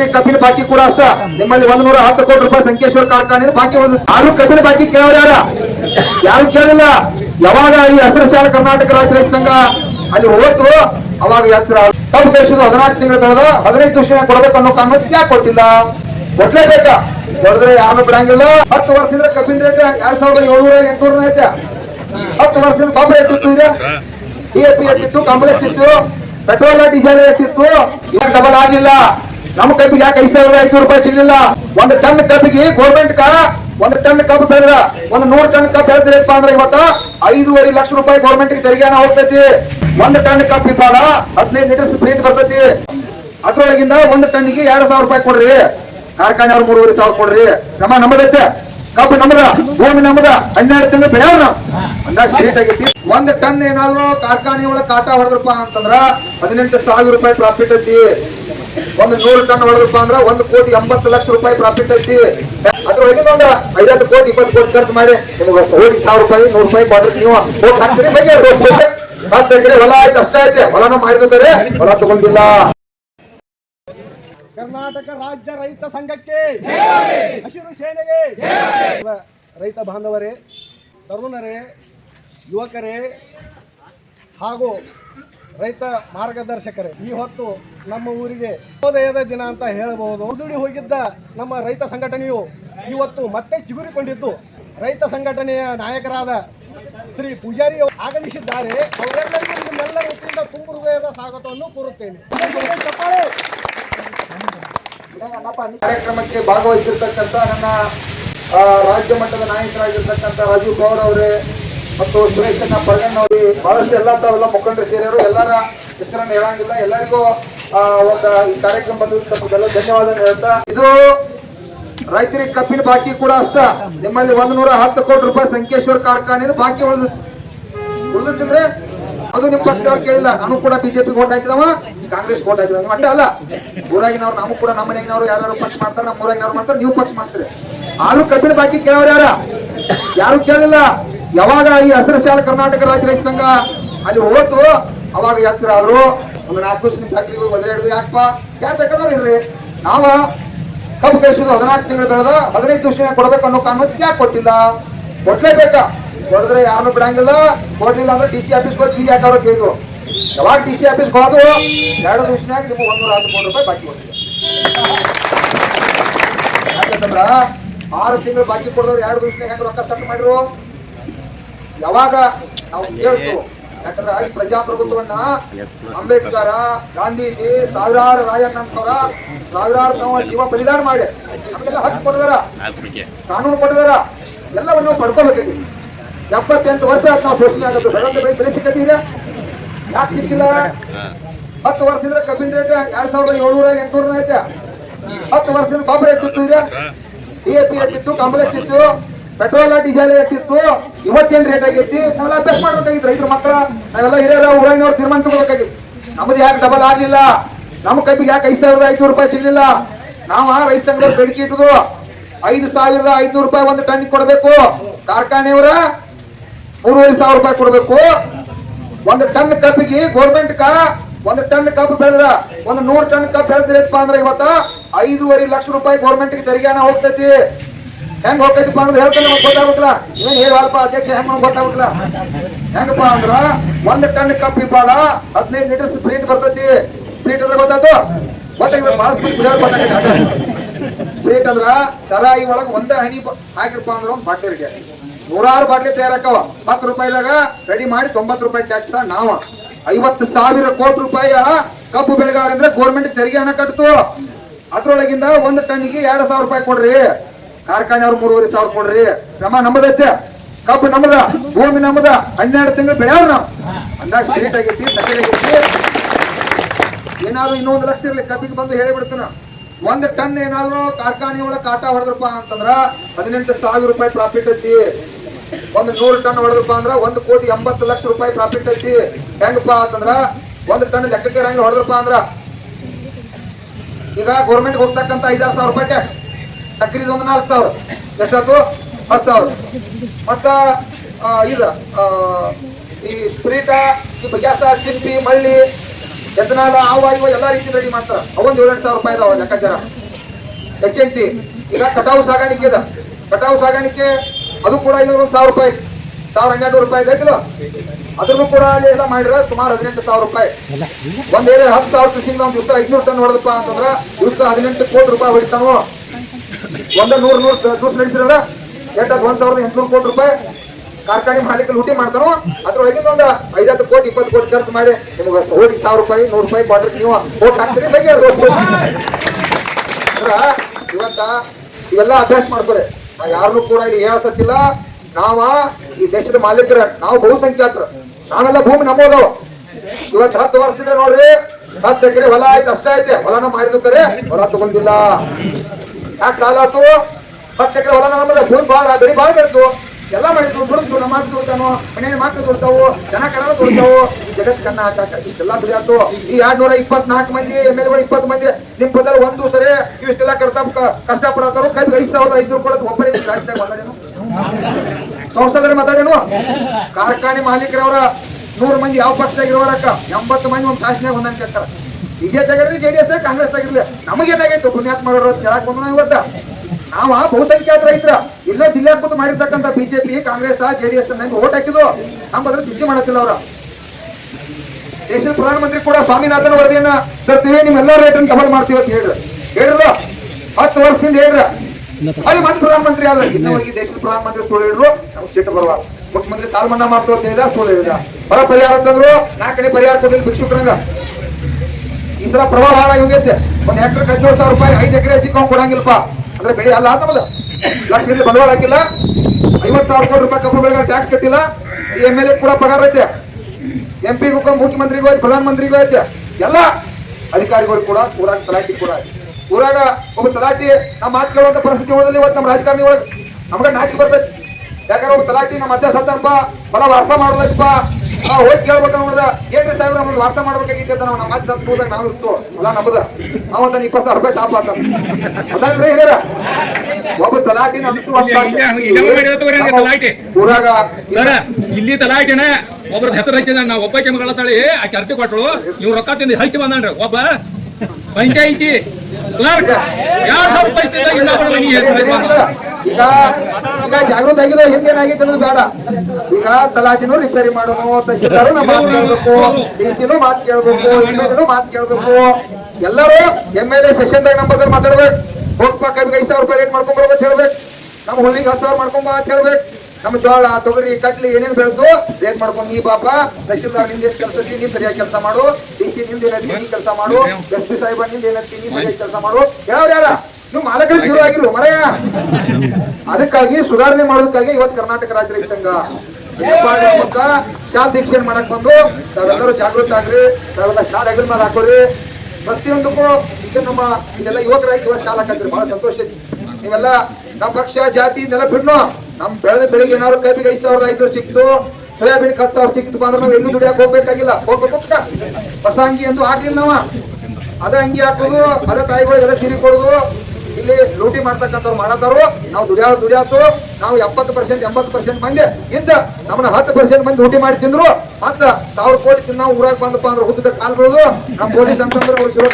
ರೈತರಿಗೆ ಕಬ್ಬಿನ ಬಾಕಿ ಕೂಡ ಅಷ್ಟ. ನಿಮ್ಮಲ್ಲಿ ಒಂದ್ ನೂರ ಹತ್ತು ಕೋಟಿ ರೂಪಾಯಿ ಸಂಕೇಶ್ವರ ಕಾರ್ಖಾನೆ ಬಾಕಿ ಆರು ಕಬ್ಬಿನ ಬಾಕಿ ಕೇಳೋರು ಯಾರ? ಯಾರು ಕೇಳಿಲ್ಲ ಯಾವಾಗ ಈ ಹಸಿರು ಶಾಲ ಕರ್ನಾಟಕ ರಾಜ್ಯ ರೈತ ಸಂಘ ಅಲ್ಲಿ ಹೋಗ್ತು ಅವಾಗ ಹೆಸರು ತಮ್ಮ ದೇಶದ ಹದಿನಾಲ್ಕು ತಿಂಗಳು ಬೆಳೆದ ಹದಿನೈದು ವರ್ಷ ಕೊಡಬೇಕು ಅನ್ನೋ ಕಾನೂನು ಯಾಕೆ ಕೊಟ್ಟಿಲ್ಲ? ಕೊಡ್ಲೇಬೇಕಾ ಕೊಡಿದ್ರೆ ಯಾರು ಬಿಡಂಗಿಲ್ಲ. ಹತ್ತು ವರ್ಷದಿಂದ ಕಬ್ಬಿನ ರೇಟ್ ಎರಡ್ ಸಾವಿರದ ಏಳ್ನೂರ ಎಂಟುನೂರ ಐತೆ. ಹತ್ತು ವರ್ಷದಿಂದ ಬಾಂಬೆ ಎಷ್ಟಿತ್ತು ಈಗ. ಡಿ ಎ ಪಿ ಎಷ್ಟಿತ್ತು ಇತ್ತು ಪೆಟ್ರೋಲ್ ಡೀಸೆಲ್ ಎಷ್ಟಿತ್ತು ಈಗ ಡಬಲ್ ಆಗಿಲ್ಲ. ನಮ್ಮ ಕಬ್ಬಿಗೆ ಯಾಕೆ ಐದು ಸಾವಿರದ ಐನೂರು ರೂಪಾಯಿ ಸಿಗಲಿಲ್ಲ? ಒಂದು ಟನ್ ಕಬ್ಬಿಗೆ ಗೋರ್ಮೆಂಟ್ ಕ ಒಂದು ಟನ್ ಕಬ್ಬು ಬೆಳೆದ ಒಂದು ನೂರು ಟನ್ ಕಬ್ಬು ಬೆಳೆದ್ರಪ್ಪ ಅಂದ್ರೆ ಇವತ್ತ ಐದೂವರೆ ಲಕ್ಷ ರೂಪಾಯಿ ಗೋರ್ಮೆಂಟ್ ತೆರಿಗೆನ ಹೋಗ್ತೈತಿ. ಒಂದು ಟನ್ ಕಬ್ಬು ಇದ್ದಾರ ಹದಿನೈದು ಲೀಟರ್ ಸ್ಪ್ರೀಟ್ ಬರ್ತೈತಿ. ಅದ್ರೊಳಗಿಂದ ಒಂದು ಟನ್ನಿಗೆ ಎರಡು ಸಾವಿರ ರೂಪಾಯಿ ಕೊಡ್ರಿ. ಕಾರ್ಖಾನೆ ಅವ್ರು ಮೂರುವರೆ ಸಾವಿರ ಕೊಡ್ರಿ. ಶ್ರಮ ನಮ್ಮದೈತೆ. ಕಬ್ಬು ನಮ್ದ ಭೂಮಿ ನಮ್ದ ಹನ್ನೆರಡು ತಿಂಗಳು ಬೆಳೆಯೋಣ ನಾವು. ಆಗೈತಿ ಒಂದ್ ಟನ್ ಏನಾದ್ರು ಕಾರ್ಖಾನೆ ಒಳಗೆ ಕಾಟ ಹೊಡೆದ್ರಪ್ಪ ಅಂತಂದ್ರ ಹದಿನೆಂಟು ಸಾವಿರ ರೂಪಾಯಿ ಪ್ರಾಫಿಟ್ ಐತಿ. ಒಂದು ನೂರು ಟನ್ ಹೊಡೆದ್ರಪ್ಪ ಅಂದ್ರ ಒಂದ್ ಕೋಟಿ ಎಂಬತ್ತು ಲಕ್ಷ ರೂಪಾಯಿ ಪ್ರಾಫಿಟ್ ಐತಿ. ಅದ್ರೊಳಗಿನ ಒಂದು ಐವತ್ತು ಕೋಟಿ ಇಪ್ಪತ್ತು ಕೋಟಿ ಖರ್ಚು ಮಾಡಿ ನಿಮ್ಗೆ ಕೋಟಿ ಸಾವಿರ ರೂಪಾಯಿ ನೂರು ರೂಪಾಯಿ ಕೊಡ್ರಿ ನೀವು. ಹೋಗಿ ಹಾಕ್ತೀರಿ ಬಗ್ಗೆ ಮತ್ತೆ ಎಕರೆ ಹೊಲ ಆಯ್ತು ಅಷ್ಟೇ ಐತೆ ಹೊಲನ ಮಾಡಿದ್ರೆ ಹೊಲ ತಗೊಂಡಿಲ್ಲ. ಕರ್ನಾಟಕ ರಾಜ್ಯ ರೈತ ಸಂಘಕ್ಕೆ ಹಸಿರು ಸೇನೆಗೆ ರೈತ ಬಾಂಧವರೇ, ತರುಣರೇ, ಯುವಕರೇ ಹಾಗೂ ರೈತ ಮಾರ್ಗದರ್ಶಕರೇ, ಈ ಹೊತ್ತು ನಮ್ಮ ಊರಿಗೆ ಉದಯದ ದಿನ ಅಂತ ಹೇಳಬಹುದು. ಉದುಡಿ ಹೋಗಿದ್ದ ನಮ್ಮ ರೈತ ಸಂಘಟನೆಯು ಇವತ್ತು ಮತ್ತೆ ಚಿಗುರಿಕೊಂಡಿದ್ದು ರೈತ ಸಂಘಟನೆಯ ನಾಯಕರಾದ ಶ್ರೀ ಪೂಜಾರಿ ಆಗಮಿಸಿದ್ದಾರೆ. ಅವರೆಲ್ಲರಿಗೂ ನಿಮ್ಮೆಲ್ಲರ ವತಿಯಿಂದ ತುಂಬ ಹೃದಯದ ಸ್ವಾಗತವನ್ನು ಕೋರುತ್ತೇನೆ. ಕಾರ್ಯಕ್ರಮಕ್ಕೆ ಭಾಗವಹಿಸಿರ್ತಕ್ಕಂಥ ನನ್ನ ರಾಜ್ಯ ಮಟ್ಟದ ನಾಯಕರಾಗಿರ್ತಕ್ಕಂಥ ರಾಜೀವ್ ಪವಾರ್ ಅವರೇ ಮತ್ತು ಸುರೇಶಣ್ಣ ಪರ್ಗಣ್ಣ ಅವರೇ, ಬಹಳಷ್ಟು ಎಲ್ಲ ತಾವೆಲ್ಲ ಮುಖಂಡರು ಸೇರಿಯವರು ಎಲ್ಲರ ಹೆಸರನ್ನು ಹೇಳಂಗಿಲ್ಲ. ಎಲ್ಲರಿಗೂ ಒಂದು ಈ ಕಾರ್ಯಕ್ರಮ ಬಂದಿರ್ತಕ್ಕಂಥೆಲ್ಲ ಧನ್ಯವಾದ ಹೇಳ್ತಾ. ಇದು ರೈತರಿಗೆ ಕಬ್ಬಿನ ಬಾಕಿ ಕೂಡ ಅಷ್ಟ. ನಿಮ್ಮಲ್ಲಿ ಒಂದು ನೂರ ಹತ್ತು ಕೋಟಿ ರೂಪಾಯಿ ಸಂಕೇಶ್ವರ ಕಾರ್ಖಾನೆ ಬಾಕಿ ಉಳಿದು ಉಳಿದಿದ್ರೆ ಅದು ನಿಮ್ಮ ಪಕ್ಷದವ್ರು ಕೇಳಿಲ್ಲ. ನಾನು ಕೂಡ ಬಿಜೆಪಿ ಓಟ್ ಹಾಕಿದವ. ಕಾಂಗ್ರೆಸ್ ಓಟ್ ಹಾಕಿದವ ನೀವು ಅಷ್ಟೇ ಅಲ್ಲ. ಊರಾಗಿನವ್ರು, ನಮಗೂ ಕೂಡ ನಮ್ಮ ಮನೆಗಿನವ್ರು ಯಾರು ಪಕ್ಷ ಮಾಡ್ತಾರೆ, ನಮ್ಮ ಊರಾಗಿನವ್ರು ಮಾಡ್ತಾರೆ, ನೀವು ಪಕ್ಷ ಮಾಡ್ತೀರಿ. ಆಲೂ ಕಬ್ಬಿಣ ಬಾಕಿ ಕೇಳೋರು ಯಾರ? ಯಾರು ಕೇಳಿಲ್ಲ ಯಾವಾಗ ಈ ಹಸಿರು ಶಾಲೆ ಕರ್ನಾಟಕ ರಾಜ್ಯ ರೈತ ಸಂಘ ಅಲ್ಲಿ ಹೋತು ಅವಾಗ ಯಾತ್ರ ಆದ್ರು. ಒಂದು ನಾಲ್ಕು ವರ್ಷ ನಿಮ್ ಫ್ಯಾಕ್ಟ್ರಿ ಒಳ್ಳೆ ಹಿಡಿದು ಯಾಕಪ್ಪ? ಯಾಕೆ ಬೇಕಾದ್ರೆ ಇರ್ರಿ. ನಾವ ಕಬ್ಬು ಕಳಿಸೋದು ಹದಿನಾಲ್ಕು ತಿಂಗಳು ಬೆಳೆದ, ಹದಿನೈದು ವರ್ಷ ಕೊಡ್ಬೇಕು ಅನ್ನೋ ಕಾನೂನು ಯಾಕೆ ಕೊಟ್ಟಿಲ್ಲ? ಕೊಡ್ಲೇಬೇಕಾ? ಕೊಡಿದ್ರೆ ಯಾರನ್ನು ಬಿಡಂಗಿಲ್ಲ. ಕೊಡ್ಲಿಲ್ಲ ಅಂದ್ರೆ ಡಿ ಸಿ ಆಫೀಸ್ ಹೋಗಿ ಯಾಕೆ ಅವ್ರು ಕೇಳಿದ್ರು ಯಾವಾಗ ಡಿ ಸಿ ಆಫೀಸ್ ಬಾದು ಎರಡು ದಿವಸನಾಗ ನಿಮ್ಗೆ ಒಂದೂರ ಹತ್ತು ಕೋಟಿ ರೂಪಾಯಿ ಬಾಕಿ ಕೊಡ್ತೀವಿ ಯಾಕಂತಂದ್ರ ಆರು ತಿಂಗಳು ಬಾಕಿ ಕೊಡೋರು ಎರಡು ದಿವಸನಾಗ ಹೆಂಗ್ ರೊಕ್ಕ ಸೆಟ್ ಮಾಡಿರು ಯಾವಾಗ ನಾವು ಕೇಳ್ತು. ಯಾಕಂದ್ರೆ ಈ ಪ್ರಜಾಪ್ರಭುತ್ವವನ್ನ ಅಂಬೇಡ್ಕರ ಗಾಂಧೀಜಿ ಸಾವಿರಾರು ರಾಯಣ್ಣ ಅಂತವ್ರ ಸಾವಿರಾರು ನಾವು ಜೀವ ಬಲಿದಾನ ಮಾಡಿ ನಮಗೆಲ್ಲ ಹಕ್ಕು ಕೊಡ್ದಾರ ಕಾನೂನು ಕೊಡ್ದಾರ ಎಲ್ಲವನ್ನು ಪಡ್ಕೋಬೇಕಾಗಿ ಎಪ್ಪತ್ತೆಂಟು ವರ್ಷ ಆಯ್ತು ನಾವು ಶೋಷಣೆ ಆಗುತ್ತೆ ಬೆಳೆದ ಬೆಳೆ ಬೆಲೆ ಸಿಕ್ಕತ್ತೀರ ಯಾಕೆ ಸಿಕ್ಕಿಲ್ಲ? ಹತ್ತು ವರ್ಷದಿಂದ ಕಬ್ಬಿನ ರೇಟ್ ಎರಡ್ ಸಾವಿರದ ಏಳ್ನೂರ ಎಂಟುನೂರ ಐತೆ. ಹತ್ತು ವರ್ಷದಿಂದ ಗೊಬ್ಬರ ಎಷ್ಟಿತ್ತು ಈಗ. ಡಿ ಎ ಪಿ ಎಷ್ಟಿತ್ತು ಕಾಂಪ್ಲೆಕ್ಸ್ ಇತ್ತು ಪೆಟ್ರೋಲ್ ಡೀಸೆಲ್ ಎಷ್ಟಿತ್ತು ಇವತ್ತೇನ್ ರೇಟ್ ಆಗೈತಿ? ನಾವೆಲ್ಲ ಅಭ್ಯಾಸ ಮಾಡ್ಬೇಕಾಗಿತ್ತು ರೈತರ ಮಕ್ಕಳ. ನಾವೆಲ್ಲ ಹಿರಿಯರ, ಊರಾಗಿನವ್ರು ತೀರ್ಮಾನ ತಗೋಬೇಕಾಗಿತ್ತು. ನಮ್ದು ಯಾಕೆ ಡಬಲ್ ಆಗಿಲ್ಲ ನಮ್ಮ ಕಬ್ಬಿಗೆ ಯಾಕೆ ಐದು ಸಾವಿರದ ಐದ್ನೂರು ರೂಪಾಯಿ ಸಿಗ್ಲಿಲ್ಲ? ನಾವು ರೈತ ಸಂಘದವ್ರು ಬೇಡಿಕೆ ಇಟ್ಟದು ಐದು ಸಾವಿರದ ಐದ್ನೂರು ರೂಪಾಯಿ ಒಂದು ಟನ್ ಕೊಡಬೇಕು. ಕಾರ್ಖಾನೆಯವರ ಮೂರುವರೆ ಸಾವಿರ ರೂಪಾಯಿ ಕೊಡಬೇಕು. ಒಂದು ಟನ್ ಕಬ್ಬಿಗೆ ಗೋರ್ಮೆಂಟ್ ಕ ಒಂದು ಟನ್ ಕಬ್ಬು ಬೆಳೆದ್ರ ಒಂದು ನೂರ್ ಟನ್ ಕಬ್ಬು ಬೆಳೆದ್ರಪ್ಪ ಅಂದ್ರೆ ಇವತ್ತ ಐದೂವರೆ ಲಕ್ಷ ರೂಪಾಯಿ ಗೋರ್ಮೆಂಟ್ಗೆ ತೆರಿಗೆನ ಹೋಗ್ತೈತಿ. ಹೆಂಗ್ ಹೋಗ್ತೈತಿಪ್ಪ ಅನ್ನೋದು ಹೇಳ್ತಾನೆ, ನಮ್ಗೆ ಗೊತ್ತಾಗುತ್ತಲ್ಲ ಏನ್ ಹೇಳಪ್ಪ ಅಧ್ಯಕ್ಷ ಹೆಂಗ್ ನಮ್ಗೆ ಗೊತ್ತಾಗುತ್ತಲ್ಲ ಹೆಂಗಪ್ಪ ಅಂದ್ರ ಒಂದ್ ಟನ್ ಕಬ್ ಇಬ್ಬಾಳ ಹದಿನೈದು ಲೀಟರ್ ಸ್ಪ್ರೀಟ್ ಬರ್ತೈತಿ. ಸ್ಪ್ರೀಟ್ ಅಂದ್ರೆ ಗೊತ್ತಾಯ್ತು? ಗೊತ್ತಾಗಿಲ್ಲ ಕುಡಿಯೋರು ಗೊತ್ತಾಗೈತೆ. ಸ್ಪ್ರೀಟ್ ಅಂದ್ರ ತರಾಯಿ ಒಳಗ ಒಂದೇ ಹನಿ ಹಾಕಿರಪ್ಪ ಬಟ್ಟೆ ರೆಡಿ ಬಾಟ್ಲಿಗೆ ನೂರಾರು ಬಾಟ್ಲಿ ತಯಾರಕ್ಕವ ಹತ್ತು ರೂಪಾಯಿದಾಗ ರೆಡಿ ಮಾಡಿ ತೊಂಬತ್ತು ರೂಪಾಯಿ ಟ್ಯಾಕ್ಸ್ ನಾವ. ಐವತ್ತು ಸಾವಿರ ಕೋಟಿ ರೂಪಾಯಿ ಕಬ್ಬು ಬೆಳೆಗಾರಂದ್ರೆ ಗೋರ್ಮೆಂಟ್ ತೆರಿಗೆ ಹಣ ಕಟ್ತು. ಅದ್ರೊಳಗಿಂದ ಒಂದು ಟನ್ನಿಗೆ ಎರಡು ಸಾವಿರ ರೂಪಾಯಿ ಕೊಡ್ರಿ. ಕಾರ್ಖಾನೆ ಅವ್ರು ಮೂರುವರೆ ಸಾವಿರ ಕೊಡ್ರಿ. ಶ್ರಮ ನಮ್ಮದೈತೆ. ಕಬ್ಬು ನಮ್ಮದ, ಭೂಮಿ ನಮ್ಮದ. ಹನ್ನೆರಡು ತಿಂಗಳು ಬೆಳೆಯವ್ರ ನಾವು. ಅಂದಾಗ ಸ್ಟ್ರೀಟ್ ಆಗೈತಿ ಆಗೈತಿ. ಏನಾದ್ರು ಇನ್ನೊಂದು ಲಕ್ಷ ಇರಲಿ, ಕಬ್ಬಿಗೆ ಬಂದು ಹೇಳಿಬಿಡ್ತೀನಿ ಒಂದು ಟನ್ ಏನಾದ್ರು ಕಾರ್ಖಾನೆ ಒಳಗೆ ಕಾಟ ಹೊಡೆದ್ರಪ್ಪ ಅಂತಂದ್ರ ಹದಿನೆಂಟು ಸಾವಿರ ರೂಪಾಯಿ ಪ್ರಾಫಿಟ್ ಐತಿ. ಒಂದ್ ನೂರು ಟನ್ ಹೊಡೆದಪ್ಪ ಅಂದ್ರ ಒಂದ್ ಕೋಟಿ ಎಂಬತ್ತು ಲಕ್ಷ ರೂಪಾಯಿ ಪ್ರಾಫಿಟ್ ಐತಿ. ಹೆಂಗಪ್ಪ ಅಂತಂದ್ರ ಒಂದ್ ಟನ್ ಲೆಕ್ಕಕ್ಕೆ ಹೆಂಗ್ ಹೊಡೆದಪ್ಪ ಅಂದ್ರ ಈಗ ಗೌರ್ಮೆಂಟ್ ಹೋಗ್ತಕ್ಕಂತ ಐದಾರು ಸಾವಿರ ರೂಪಾಯಿ ಟ್ಯಾಕ್ಸ್ ಸಕ್ರಿದ ಒಂದು ನಾಲ್ಕು ಸಾವಿರ. ಎಷ್ಟಾಯ್ತು? ಹತ್ತು ಸಾವಿರ. ಮತ್ತ ಇದ ಈ ಸ್ಪ್ರೀಟ ಈ ಗ್ಯಾಸ ಸಿಂಪಿ, ಮಳ್ಳಿ ಎತ್ತನಾಲ ಆವ, ಇವ ಎಲ್ಲ ರೀತಿ ರೆಡಿ ಮಾಡ್ತಾರ. ಅವೊಂದ್ ಏಳೆಂಟು ಸಾವಿರ ರೂಪಾಯಿ ಇದಾವ ಲೆಕ್ಕಾಚಾರ. ಎಚ್ ಎನ್ ಈಗ ಕಟಾವು ಸಾಗಾಣಿಕೆ ಇದೆ. ಕಟಾವು ಸಾಗಾಣಿಕೆ ಅದು ಕೂಡ ಇನ್ನೂರು ಒಂದು ಸಾವಿರ ರೂಪಾಯಿ. ಸಾವಿರ ಹನ್ನೆರಡು ರೂಪಾಯಿ ಬೇಕಿಲ್ಲ ಅದ್ರೂ ಕೂಡ ಅಲ್ಲಿ ಎಲ್ಲ ಮಾಡಿದ್ರೆ ಸುಮಾರು ಹದಿನೆಂಟು ಸಾವಿರ ರೂಪಾಯಿ. ಒಂದ್ ಏರಿಯಾ ಹತ್ತು ಸಾವಿರ ಕೃಷಿ ಒಂದ್ ದಿವಸ ಐದ್ನೂರು ಟನ್ ಹೊಡೆದಪ್ಪ ಅಂತಂದ್ರೆ ದಿವಸ ಹದಿನೆಂಟು ಕೋಟಿ ರೂಪಾಯಿ ಹೊಡಿತಾನು? ಒಂದ ನೂರ್ ನೂರ್ ದಿವಸ ನಡೀತಿರಲ್ಲ? ಎಷ್ಟಾದ್ ಒಂದ್ ಸಾವಿರದ ಎಂಟ್ನೂರು ಕೋಟಿ ರೂಪಾಯಿ ಕಾರ್ಖಾನೆ ಮಾಲೀಕರು ಲೂಟಿ ಮಾಡ್ತಾನೋ? ಅದ್ರೊಳಗಿಂದ ಒಂದು ಐದತ್ತು ಕೋಟಿ ಇಪ್ಪತ್ತು ಕೋಟಿ ಖರ್ಚು ಮಾಡಿ ನಿಮಗೆ ಹೋಗಿ ಸಾವಿರ ರೂಪಾಯಿ ನೂರು ರೂಪಾಯಿ ಕ್ವಾರ್ಟರ್ ನೀವು ಓಟ್ ಹಾಕ್ತೀರಿ ಬಗ್ಗೆ ಅಂದ್ರ ಇವತ್ತ ಇವೆಲ್ಲ ಅಭ್ಯಾಸ ಮಾಡ್ತಾರೆ ನಾ ಯಾರನ್ನೂ ಕೂಡ ಇಲ್ಲಿ ಹೇಳ್ಸತ್ತಿಲ್ಲ ನಾವ ಈ ದೇಶದ ಮಾಲೀಕರ, ನಾವು ಬಹುಸಂಖ್ಯಾತರು. ನಾವೆಲ್ಲ ಭೂಮಿ ನಂಬೋದು ಇವತ್ತು ಹತ್ತು ವರ್ಷದ ನೋಡ್ರಿ, ಹತ್ತು ಎಕರೆ ಹೊಲ ಆಯ್ತು, ಅಷ್ಟೇ ಐತೆ. ಹೊಲನ ಮಾರಿದು ಕರೆ, ಹೊಲ ತಗೊಂಡಿಲ್ಲ. ಯಾಕೆ ಸಾಲ ಆತು? ಹತ್ತು ಎಕರೆ ಹೊಲ ನಮ್ಮದ ಭೂಮಿ ಭಾಳ ಬೆಳಿ ಭಾಳ ಬೆಳೆದು. ಎಲ್ಲ ಮಾಡಿದ್ರು ದುಡಿದ್ವು ನಮ್ಮ ಮಾತು ದುಡ್ತಾನು ಮನೆ ಮಾತು ದುಡ್ತಾವು ಜನ ಕನ್ನಡ ದುಡ್ತಾವು ಈ ಜಗತ್ ಕನ್ನ ಹಾಕಾಕ ಇಷ್ಟೆಲ್ಲ ದುಡಿಯಾತು ಈ ಎರಡ್ ನೂರ ಇಪ್ಪತ್ನಾಲ್ಕು ಮಂದಿ ಎಂ ಎಲ್ ಇಪ್ಪತ್ತು ಮಂದಿ ನಿಮ್ ಬದಲು ಒಂದು ಸರಿ ಇಷ್ಟೆಲ್ಲ ಕರ್ತಾ ಕಷ್ಟ ಪಡತಾರು ಕೈ ಐದು ಸಾವಿರದ ಐದ್ನೂರು ಕೊಡೋದು ಒಬ್ಬರೇ ರಾಜ್ಯದಾಗ ಮಾತಾಡೇನು ಸಂಸದರು ಮಾತಾಡೇನು ಕಾರ್ಖಾನೆ ಮಾಲೀಕರವರ ನೂರು ಮಂದಿ ಯಾವ ಪಕ್ಷದಾಗಿರೋರಕ್ಕ ಎಂಬತ್ತು ಮಂದಿ ಒಂದು ಕಾಶ್ನಾಗ ಹೊಂದಾಣಿಕೆ ಇರ್ತಾರ BJP J D S Congress ಆಗಿರ್ಲಿ ನಮಗೇನಾಗೈತು? ಪುಣ್ಯಾತ್ಮರು ಅಂತ ಹೇಳಕ್ ಬಂದು ಇವತ್ತು ಇವತ್ತ. ನಾವ ಬಹುಸಂಖ್ಯಾತ ರೈತರ ಇಲ್ಲ ಜಿಲ್ಲೆ ಕೂತು ಮಾಡಿರ್ತಕ್ಕಂಥ BJP, Congress, J D S vote ಹಾಕಿದ್ರು. ನಮ್ಮ ಅದ್ರ ಸುದ್ದಿ ಮಾಡತ್ತಿಲ್ಲ ಅವ್ರ. ದೇಶದ ಪ್ರಧಾನಮಂತ್ರಿ ಕೂಡ ಸ್ವಾಮಿನಾಥನ್ ವರದಿಯನ್ನ ತರ್ತೀವಿ, ನಿಮ್ಮೆಲ್ಲ ರೇಟನ್ನು ಡಬಲ್ ಮಾಡ್ತೀವಿ ಅಂತ ಹೇಳ್ರ ಹೇಳ್ರಲ್ಲ ಹತ್ತು ವರ್ಷದಿಂದ ಹೇಳ್ರ ಅಲ್ಲಿ ಮತ್ತೆ ಪ್ರಧಾನಮಂತ್ರಿ ಆದ್ರೆ ಇನ್ನವರೆಗೆ ದೇಶದ ಪ್ರಧಾನಮಂತ್ರಿ ಸುಳ್ಳು ಹೇಳಿದ್ರು. ನಮ್ಗೆ ಸೀಟ್ ಬರುವ ಮುಖ್ಯಮಂತ್ರಿ ಸಾಲ ಮನ್ನಾ ಮಾಡ್ತು ಅಂತ ಹೇಳಿದ ಸುಳ್ಳು ಹೇಳಿದ ಬರ ಪರಿಹಾರ ಅಂತಂದ್ರು ನಾಲ್ಕನೇ ಪರಿಹಾರ ಕೊಡ್ಲಿಲ್ಲ ಭಿಕ್ಷುಕ್ರಂಗ ಈ ಸಲ ಪ್ರವಾಹ ಹಾಳಾಗಿ ಹೋಗೈತೆ. ಒಂದ್ ಹೆಕ್ಟರ್ ಹದಿನೇಳು ಸಾವಿರ ರೂಪಾಯಿ ಐದು ಎಕರೆ ಚಿಕ್ಕ ಕೊಡಂಗಿಲ್ಲಪ್ಪ. ಅಂದ್ರೆ ಬೆಳೆ ಅಲ್ಲ ಆತಮದ ಲಕ್ಷ ಬಂಡವಾಳ ಹಾಕಿಲ್ಲ? ಐವತ್ತು ಸಾವಿರ ಕೋಟಿ ರೂಪಾಯಿ ಕಬ್ಬು ಬೆಳೆಗಾರ ಟ್ಯಾಕ್ಸ್ ಕಟ್ಟಿಲ್ಲ. ಈ ಎಂ ಎಲ್ ಎ ಕೂಡ ಪಗಾರ ಐತೆ. ಎಂ ಪಿಗೂ ಮುಖ್ಯಮಂತ್ರಿಗೂ ಐತೆ ಪ್ರಧಾನಮಂತ್ರಿಗೂ ಐತೆ ಎಲ್ಲ ಅಧಿಕಾರಿಗಳು ಕೂಡ, ಊರಾಗ ತಲಾಟಿ ಕೂಡ. ಊರಾಗ ಒಬ್ಬ ತಲಾಟಿ ನಮ್ಮ ಮಾತು ಕೇಳುವಂತ ಪರಿಸ್ಥಿತಿ ಒಳಗೆ ಇವತ್ತು ನಮ್ಮ ರಾಜಕಾರಣಿ ಒಳಗೆ ನಮ್ಗೆ ನಾಚಿಕೆ ಬರ್ತೈತಿ. ಯಾಕಂದ್ರೆ ಒಬ್ಬ ತಲಾಟಿ, ನಮ್ಮ ಅಜ್ಜ ಸತ್ತಪ್ಪ ಬಡ ವಾಸ ಮಾಡೋದಪ್ಪ ಹೋಗಿ ಕೇಳ್ಬೇಕು ನೋಡ್ದ ಏನ್ರಿ ಸಾಹೇಬ್ರ ಒಂದು ವಾಸ ಮಾಡ್ಬೇಕಾಗಿತ್ತು ಅಂತ ನಾವು ನಮ್ಮ ಮಾತು ಸತ್ತು ಹೋದಾಗ ನಾವು ಇತ್ತು. ಅಲ್ಲ ನಮ್ಮದ. ನಾವಂತ ಇಪ್ಪತ್ತು ಸಾವಿರ ರೂಪಾಯಿ ತಾಪ ಆತ ಅದಲ್ರಿ ಹೇಳ ಒಬ್ಬ ಇಲ್ಲಿ-. ಊರಾಗ ತಲಾಟಿನ ಒಬ್ರದ್ ಹೆಸರು ಹಚ್ಚಿದ ನಾ ಒಬ್ಬ ಕೆಮ್ಮಗಳ ತಳಿ ಆಕೆ ಚರ್ಚೆ ಕೊಟ್ಟಳು ಇವ್ ರೊಕ್ಕ ತಿಂದು ಹಚ್ಚಿ ಬಂದನ್ರಿ. ಒಬ್ಬ ಪಂಚಾಯಿತಿ ಕ್ಲರ್ಕ್. ಯಾರು ಪರಿಚಯ ಇನ್ನೊಬ್ಬರ ಬಂದ ಈಗ ಈಗ ಜಾಗೃತ ಆಗಿರೋ ಹಿಂದೇನಾಗೈತೆ ಅನ್ನೋದು ಬೇಡ. ಈಗ ತಲಾಟಿನೂ ರಿಪೇರಿ ಮಾಡೋನು, ತಹಶೀಲ್ದಾರು ನಮ್ಮ ಮಾತು ಕೇಳ್ಬೇಕು, ಡಿಸಿನೂ ಮಾತು ಕೇಳಬೇಕು ಎಂ ಎಲ್ ಮಾತು ಕೇಳಬೇಕು. ಎಲ್ಲರೂ ಎಂ ಎಲ್ ಎ ಸೆಷನ್ದಾಗ ನಮ್ಮ ಬಗ್ಗೆ ಮಾತಾಡ್ಬೇಕು. ಹೋಗ್ಪ ಕವಿಗೆ ಐದು ಸಾವಿರ ರೂಪಾಯಿ ರೇಟ್ ಮಾಡ್ಕೊಂಡ್ಬರ್ಬೇಕು ಅಂತ ಹೇಳ್ಬೇಕು. ನಮ್ಮ ಹುಲ್ಲಿಗೆ ಹತ್ತು ಸಾವಿರ ಮಾಡ್ಕೊಂಬ ಅಂತ ಹೇಳ್ಬೇಕು. ನಮ್ಮ ಜೋಳ ತೊಗರಿ ಕಟ್ಲಿ ಏನೇನು ಬೆಳೆದು ರೇಟ್ ಮಾಡ್ಕೊಂಡು ನೀ ಬಾಪ, ತಹಶೀಲ್ದಾರ್ನಿಂದ ಕೆಲಸ ನೀ ಸರಿಯಾಗಿ ಕೆಲಸ ಮಾಡು. ಡಿ ಸಿ ನಿಂದ ಕೆಲಸ ಮಾಡು. ಎಸ್ ಪಿ ಸಾಹೇಬ ನಿಂದ ನೀ ಸರಿಯಾಗಿ ಕೆಲಸ ಮಾಡು. ಯಾವ್ದು ಯಾರ? ನೀವು ಮಾಲಕರು ಜೀರೋ ಆಗಿರು ಮರೆಯ ಅದಕ್ಕಾಗಿ ಸುಧಾರಣೆ ಮಾಡೋದಕ್ಕಾಗಿ ಇವತ್ತು ಕರ್ನಾಟಕ ರಾಜ್ಯ ರೈತ ಸಂಘ ಶಾಲ್ ದೀಕ್ಷೆ ಮಾಡಕ್ ಬಂದು ತಾವೆಲ್ಲರೂ ಜಾಗೃತ ಆಗ್ರಿ, ತಾವೆಲ್ಲ ಶಾಲೆ ಅಗ್ರಿ ಮೇಲೆ ಹಾಕೋರಿ. ಪ್ರತಿಯೊಂದಕ್ಕೂ ಈಗ ನಮ್ಮ ಇದೆಲ್ಲ ಯುವಕರಾಗಿ ಇವತ್ತು ಶಾಲೆ ಹಾಕತ್ರಿ, ಬಹಳ ಸಂತೋಷ ಐತಿ. ನೀವೆಲ್ಲ ನಮ್ಮ ಪಕ್ಷ, ಜಾತಿ ಇದೆಲ್ಲ ಬಿಡ್ನು? ನಮ್ ಬೆಳೆದ ಬೆಳಿಗ್ಗೆ ಏನಾದ್ರು ಕೈಬಿಗೆ ಐದು ಸಾವಿರದ ಐದುನೂರು ಸಿಕ್ತು ಸೋಯಾಬೀನ್ ಹತ್ತು ಸಾವಿರ ಸಿಕ್ತು ಅಂದ್ರೆ ನಾವು ಎಲ್ಲೂ ದುಡಿಯಕ್ಕೆ ಹೋಗ್ಬೇಕಾಗಿಲ್ಲ? ಹೋಗ್ಬೇಕು. ಹೊಸ ಅಂಗಿ ಎಂದು ಹಾಕ್ಲಿಲ್ಲ ನಾವ. ಅದ ಅಂಗಿ ಹಾಕೋದು, ಅದ ತಾಯಿಗಳಿಗೆ ಅದ ಸೀರೆ ಕೊಡೋದು ಇಲ್ಲಿ ಲೂಟಿ ಮಾಡ್ತಕ್ಕಂಥವ್ರು ಮಾಡತ್ತಾರು ನಾವು ದುಡಿಯೋ ದುಡಿಯಾತು ನಾವು ಎಪ್ಪತ್ತು ಪರ್ಸೆಂಟ್ ಎಂಬತ್ತು ಪರ್ಸೆಂಟ್ ಮಂದಿ ಇದ್ದ ನಮ್ಮನ್ನ ಹತ್ತು ಪರ್ಸೆಂಟ್ ಮಂದಿ ಲೂಟಿ ಮಾಡಿ ತಿಂದ್ರು. ಮತ್ತ ಸಾವಿರ ಕೋಟಿ ತಿನ್ನ ಊರಾಗ ಬಂದಪ್ಪ ಅಂದ್ರೆ ಹುದ್ದ ಕಾಲ್ ಬೀಳೋದು. ನಮ್ಮ ಪೊಲೀಸ್ ಅಂತಂದ್ರೆ ಅವ್ರು ಶಿವ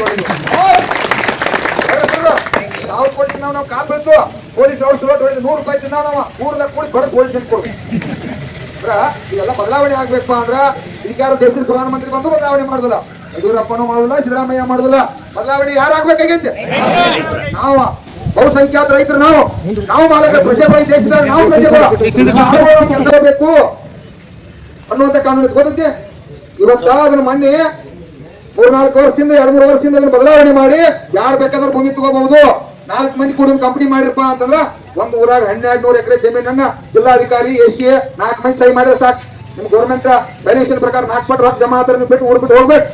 ಸಾವಿರ ಕೋಟಿ ತಿನ್ನಾವ್ ನಾವು ಕಾಲ್ ಬೀಳ್ತು. ಪೊಲೀಸ್ ಅವ್ರು ಶುರು ಹೊಡಿದ್ರು ನೂರು ರೂಪಾಯಿ ತಿನ್ನಾವ್ ನಾವು ಲಕ್ಷ ಕೋಟಿ ಬಡದು ಪೊಲೀಸ್ ಕೊಡ್ಬೇಕು ಅಂದ್ರ ಇದೆಲ್ಲ ಬದಲಾವಣೆ ಆಗ್ಬೇಕು ಅಂದ್ರೆ ಈಗ ಯಾರು ದೇಶದ ಪ್ರಧಾನಮಂತ್ರಿ ಬಂದು ಬದಲಾವಣೆ ಮಾಡುದಿಲ್ಲ. ಯಡಿಯೂರಪ್ಪನೂ ಮಾಡುದಿಲ್ಲ, ಸಿದ್ದರಾಮಯ್ಯ ಮಾಡುದಿಲ್ಲ. ಬದಲಾವಣೆ ಯಾರಾಗ್ಬೇಕಾಗೈತೆ ನಾವು, ಬಹುಸಂಖ್ಯಾತ ರೈತರು ನಾವು. ನಾವು ಮಾಲಕ ಪ್ರಜೆಗಳ ದೇಶದ ನಾವು ಕೆಲಸ ಬೇಕು. ಅನ್ನುವಂತ ಕಾನೂನು ಗೊತ್ತೈತೆ? ಇವತ್ತ ಅದನ್ನ ಮೊನ್ನೆ ಮೂರ್ನಾಲ್ಕು ವರ್ಷದಿಂದ, ಎರಡ್ ಮೂರು ವರ್ಷದಿಂದ ಅದನ್ನ ಬದಲಾವಣೆ ಮಾಡಿ ಯಾರು ಬೇಕಾದ್ರೂ ಭೂಮಿ ತಗೋಬಹುದು. ನಾಲ್ಕ್ ಮಂದಿ ಕೂಡ ಕಂಪನಿ ಮಾಡಿರಪ್ಪ ಅಂತಂದ್ರ ಒಂದ್ ಊರಾಗ ಹನ್ನೆರಡು ನೂರು ಎಕರೆ ಜಮೀನನ್ನ ಜಿಲ್ಲಾಧಿಕಾರಿ, ಎಸ್ ಸಿ, ನಾಲ್ಕು ಮಂದಿ ಸಹಿ ಮಾಡಿದ್ರೆ ಸಾಕು. ನಿಮ್ ಗೌರ್ಮೆಂಟ್ ವ್ಯಾಲ್ಯೂಷನ್ ಪ್ರಕಾರ ನಾಲ್ಕು ಪಟ್ಟು ರೊಕ್ಕ ಜಮಾ ಆದ್ರೆ ನೀವು ಬಿಟ್ಟು ಊರ್ಬಿಟ್ಟು ಹೋಗ್ಬೇಕು.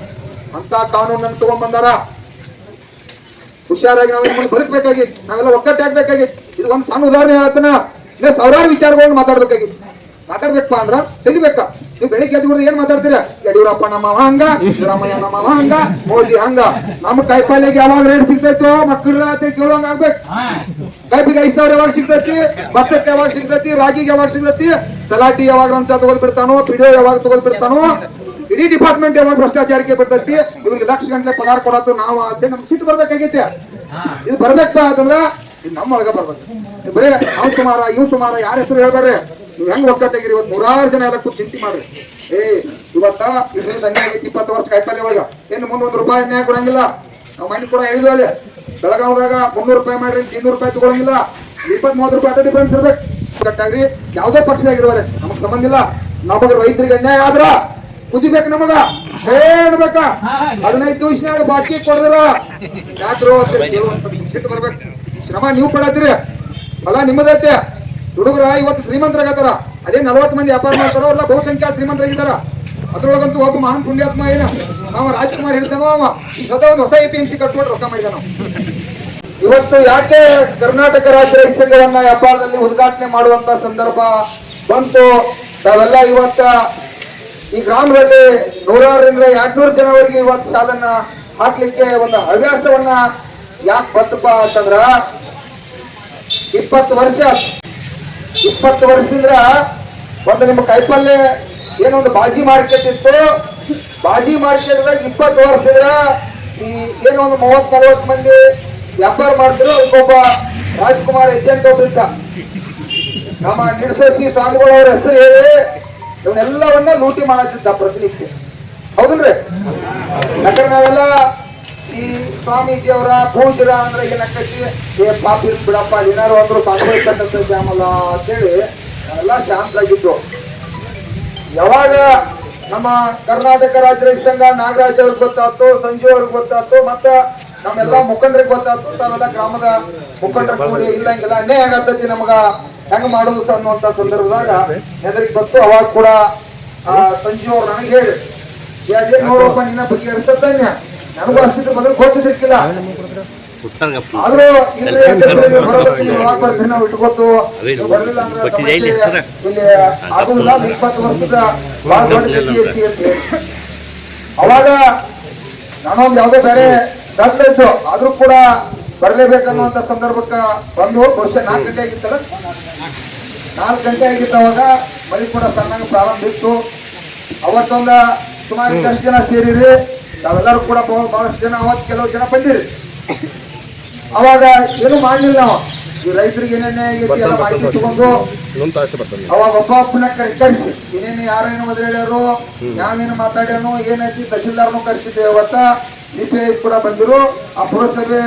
ಅಂತ ಕಾನೂನನ್ನು ತಗೊಂಡ್ ಬಂದಾರ ಹುಷಾರಾಗಿ ನಾವು ಇನ್ನು ಬದುಕಬೇಕಾಗಿತ್ತು. ನಾವೆಲ್ಲ ಹಾಕ್ಬೇಕಾಗಿ ಇದು ಒಂದು ಸಣ್ಣ ಉದಾಹರಣೆ ಹೇಳ್ತಾನ ಇಲ್ಲ ಸಾವಿರಾರು ವಿಚಾರಗಳನ್ನ ಮಾತಾಡ್ಬೇಕಾಗಿತ್ತು. ಮಾತಾಡ್ಬೇಕಪ್ಪ ಅಂದ್ರ ತಿಳಿಬೇಕಾ ನೀವು ಬೆಳಿಗ್ಗೆ ಎದ್ದು ಏನ್ ಮಾತಾಡ್ತೀರ? ಯಡಿಯೂರಪ್ಪ ನಮ್ಮ ಹಂಗ ಸಿದ್ದರಾಮಯ್ಯ ನಮ್ಮ ಹಂಗ ಮೋದಿ ಹಂಗ. ನಮ್ಮ ಕಾಯಿಪಾಲೆಗೆ ಯಾವಾಗ ರೇಟ್ ಸಿಗ್ತೈತೋ ಮಕ್ಕಳ ಕೇಳುವಂಗ ಆಗ್ಬೇಕು. ಕಾಯಿಪಿಗೆ ಐದ್ ಸಾವಿರ ಯಾವಾಗ ಸಿಗ್ತೈತಿ ಭತ್ತಕ್ಕೆ ಯಾವಾಗ ಸಿಗ್ತೈತಿ ರಾಗಿಗೆ ಯಾವಾಗ ಸಿಗ್ತೈತಿ ತಲಾಟಿ ಯಾವಾಗ ರಂಚ ತಗೋದ್ ಬಿಡ್ತಾನೋ ಪಿಡಿಯೋ ಯಾವಾಗ ತಗೋದ್ ಬಿಡ್ತಾನೋ ಇಡೀ ಡಿಪಾರ್ಟ್ಮೆಂಟ್ ಯಾವಾಗ ಭ್ರಷ್ಟಾಚಾರಕ್ಕೆ ಬರ್ತೈತಿ ಇವ್ರಿಗೆ ಲಕ್ಷ ಗಂಟೆ ಪಗಾರ ಕೊಡತ್ತು ನಾವು ಅಂತ ನಮ್ಗೆ ಸಿಟ್ಟು ಬರ್ಬೇಕಾಗೈತೆ. ಇದು ಬರ್ಬೇಕಾ ಅಂತಂದ್ರ ಇದು ನಮ್ಮ ಒಳಗ ಬರ್ಬೇಕು. ಬರೀ ಅವ್ನು ಸುಮಾರ ಇವ್ ಸುಮಾರ ಯಾರ ಹೆಸರು ಹೇಳ್ಬೇಡ್ರಿ? ನೀವು ಹೆಂಗ್ ಒಗ್ಗಟ್ಟಾಗಿರಿ ಇವತ್ತು ನೂರಾರು ಜನ ಎಲ್ಲ ಕೂತ್ ಚಿಂತೆ ಮಾಡ್ರಿ. ಏ ಇವತ್ತ ಇದು ಸಂಜೆ ಆಗೈತಿ ಇಪ್ಪತ್ತು ವರ್ಷ ಕಾಯ್ಪಲ್ಲೆ ಒಳಗ ಏನು ಮುನ್ನೂರು ರೂಪಾಯಿ ನ್ಯಾಯ ಕೊಡಂಗಿಲ್ಲ. ನಾವು ಮಣ್ಣು ಕೂಡ ಹೇಳಿದ್ವಿ ಅಲ್ಲಿ. ಬೆಳಗಾವ್ದಾಗ ಮುನ್ನೂರು ರೂಪಾಯಿ ಮಾಡ್ರಿ ಇನ್ನೂರು ರೂಪಾಯಿ ತಗೊಳಂಗಿಲ್ಲ. ಇಪ್ಪತ್ತ್ ಮೂವತ್ತು ರೂಪಾಯಿ ಅಂತ ಡಿಫ್ರೆನ್ಸ್ ಇರ್ಬೇಕು. ಕಟ್ಟಾಗ್ರಿ. ಯಾವುದೇ ಪಕ್ಷದಾಗಿರುವರೆ ನಮಗ್ ಸಂಬಂಧಿಲ್ಲ ನಮಗ ರೈತರಿಗೆ ಅನ್ಯಾಯ ಆದ್ರ ಕುದಿಬೇಕು ನಮಗ? ಹೇಳ್ಬೇಕ ಹದಿನೈದು ದಿವಸ ಬಾಕಿ ಕೊಡದ್ರ ಯಾಕ್ರು ಸಿಟ್ಟು ಬರ್ಬೇಕು. ಶ್ರಮ ನೀವು ಪಡತ್ರಿ ಫಲ ನಿಮ್ಮದೈತೆ. ಹುಡುಗರ ಇವತ್ತು ಶ್ರೀಮಂತರಾಗತ್ತಾರ. ಅದೇ ನಲವತ್ತು ಮಂದಿ ವ್ಯಾಪಾರ ಮಾಡ್ತಾರ ಅವ್ರೆಲ್ಲ ಬಹುಸಂಖ್ಯಾ ಶ್ರೀಮಂತರಾಗಿದ್ದಾರ? ಅದ್ರೊಳಗಂತೂ ಒಬ್ಬ ಮಹಾನ್ ಪುಣ್ಯಾತ್ಮ ಏನ? ಅವ ರಾಜ್ಕುಮಾರ್ ಹೇಳ್ತೇವ ಅವ. ಈ ಸದ ಒಂದು ಹೊಸ ಎ ಪಿ ಎಂ ಸಿ ಕಟ್ಕೊಂಡು ರೊಕ್ಕ ಮಾಡಿದ ನಾವು ಇವತ್ತು ಯಾಕೆ ಕರ್ನಾಟಕ ರಾಜ್ಯ ರೈತ ಸಂಘವನ್ನ ವ್ಯಾಪಾರದಲ್ಲಿ ಉದ್ಘಾಟನೆ ಮಾಡುವಂತ ಸಂದರ್ಭ ಬಂತು? ತಾವೆಲ್ಲ ಇವತ್ತ ಈ ಗ್ರಾಮದಲ್ಲಿ ನೂರಾರರಿಂದ ಎರಡ್ನೂರು ಜನವರೆಗೆ ಇವತ್ತು ಸಾಲನ್ನ ಹಾಕ್ಲಿಕ್ಕೆ ಒಂದು ಹವ್ಯಾಸವನ್ನ ಯಾಕೆ ಬಂತಪ್ಪ ಅಂತಂದ್ರ ಇಪ್ಪತ್ತು ವರ್ಷ, ಇಪ್ಪತ್ತು ವರ್ಷದಿಂದ ಒಂದು ನಿಮ್ಮ ಕೈಪಲ್ಲೆ ಏನೊಂದು ಬಾಜಿ ಮಾರ್ಕೆಟ್ ಇತ್ತು. ಬಾಜಿ ಮಾರ್ಕೆಟ್ದಾಗ ಇಪ್ಪತ್ತು ವರ್ಷದಿಂದ ಈ ಏನೋ ಒಂದು ಮೂವತ್ ನಲ್ವತ್ತು ಮಂದಿ ವ್ಯಾಪಾರ ಮಾಡ್ತಿರೋ ಒಬ್ಬೊಬ್ಬ ರಾಜ್ಕುಮಾರ್ ಏಜೆಂಟ್ ಒಬ್ಬ ನಮ್ಮ ನಿಡಸೋಸಿ ಸ್ವಾಮಿಗಳವ್ರ ಹೆಸರು ಹೇಳಿ ಇವನ್ನೆಲ್ಲವನ್ನ ಲೂಟಿ ಮಾಡತ್ತಿದ್ದ ಪ್ರತಿನಿತ್ಯ. ಹೌದಲ್ರಿ? ಯಾಕಂದ್ರೆ ನಾವೆಲ್ಲ ಈ ಸ್ವಾಮೀಜಿ ಅವರ ಪೂಜರ ಅಂದ್ರೆ ಏನಕ್ಕಿ ಏ ಪಾಪ ಬಿಡಪ್ಪ, ಏನಾರು ಅಂದ್ರು ಸ್ವಾಮಿಗಳು ಕಟ್ಟಂತ ಜಾಮಲ್ಲ ಅಂತೇಳಿ ನಾವೆಲ್ಲ ಶಾಂತರಾಗಿದ್ದು ಯಾವಾಗ ನಮ್ಮ ಕರ್ನಾಟಕ ರಾಜ್ಯ ಸಂಘ ನಾಗರಾಜ್ ಅವ್ರಿಗೆ ಗೊತ್ತಾಯ್ತು, ಸಂಜೆ ಅವ್ರಿಗೆ ಗೊತ್ತಾಯ್ತು, ಮತ್ತ ನಮ್ಮೆಲ್ಲ ಮುಖಂಡರಿಗೆ ಗೊತ್ತಾಯ್ತು ತಾವೆಲ್ಲ ಗ್ರಾಮದ ಮುಖಂಡರ ಕೂಡಿ ಇಲ್ಲ ಹಿಂಗೆಲ್ಲ ಅನ್ಯಾಯ ಆಗತ್ತೈತಿ ನಮಗ. ಹೆಂಗ್ ಮಾಡೋದು ಅನ್ನುವಂತ ಸಂದರ್ಭದಾಗ ಹೆದರಿಗೆ ಬಂತು ಅವಾಗ ಕೂಡ ಸಂಜೀವ್ ಅವ್ರು ನನಗೆ ಹೇಳಿ ಯಾಕೆ? ನೋಡಪ್ಪ ನಿನ್ನ ಬಗೆಹರಿಸತ್ತನ್ಯ ನನಗೂ ಅಸ್ತಿತ್ವ ಬದಲು ಗೊತ್ತಿದ್ದಿರ್ಕಿಲ್ಲ ಆದ್ರೂ ನೀವು ಇಟ್ಕೊತು ಬರ್ಲಿಲ್ಲ ಅಂದ್ರೆ ಸಮಸ್ಯೆ ಇಲ್ಲಿ. ಆಗುದಿಲ್ಲ ಅದು ಇಪ್ಪತ್ತು ವರ್ಷದ ಬಹಳ ದೊಡ್ಡ ಐತಿ ಅವಾಗ ನಾನೊಂದು ಯಾವುದೋ ಬೇರೆ ಇತ್ತು ಆದ್ರೂ ಕೂಡ ಬರ್ಲೇಬೇಕನ್ನುವಂತ ಸಂದರ್ಭಕ್ಕೆ ಬಂದು ವರ್ಷ ನಾಲ್ಕು ಗಂಟೆ ಆಗಿತ್ತಲ್ಲ? ನಾಲ್ಕು ಗಂಟೆ ಆಗಿತ್ತು ಅವಾಗ ಮಳಿ ಕೂಡ ಸಣ್ಣಗೆ ಪ್ರಾರಂಭ ಇತ್ತು. ಅವತ್ತೊಂದ ಸುಮಾರು ಎಷ್ಟು ಜನ ಸೇರಿರಿ. ನಾವೆಲ್ಲರೂ ಕೂಡ ಬಹು- ಬಹಳಷ್ಟು ಜನ ಅವತ್ತು ಕೆಲವು ಜನ ಬಂದಿರಿ. ಅವಾಗ ಏನು ಮಾಡಲಿಲ್ಲ ನಾವು. ರೈತರಿಗೆ ಏನೇನೇ ಎಲ್ಲ ಮಾಹಿತಿ ತಗೊಂಡು ಅವಾಗ ಒಬ್ಬ ಪುನಃ ಕರೆ ಕರೆಸಿ. ಏನೇನು ಯಾರೇನು ಮೊದಲು ಹೇಳ್ಯಾರು ನಾವೇನು ಮಾತಾಡ್ಯಾನು ಏನೈತಿ ತಹಶೀಲ್ದಾರ್ನು ಕರೆಸಿದ್ದೆ ಅವತ್ತ. ಸಿ ಪಿ ಐ ಕೂಡ ಬಂದಿರು. ಆ ಪುರಸಭೆ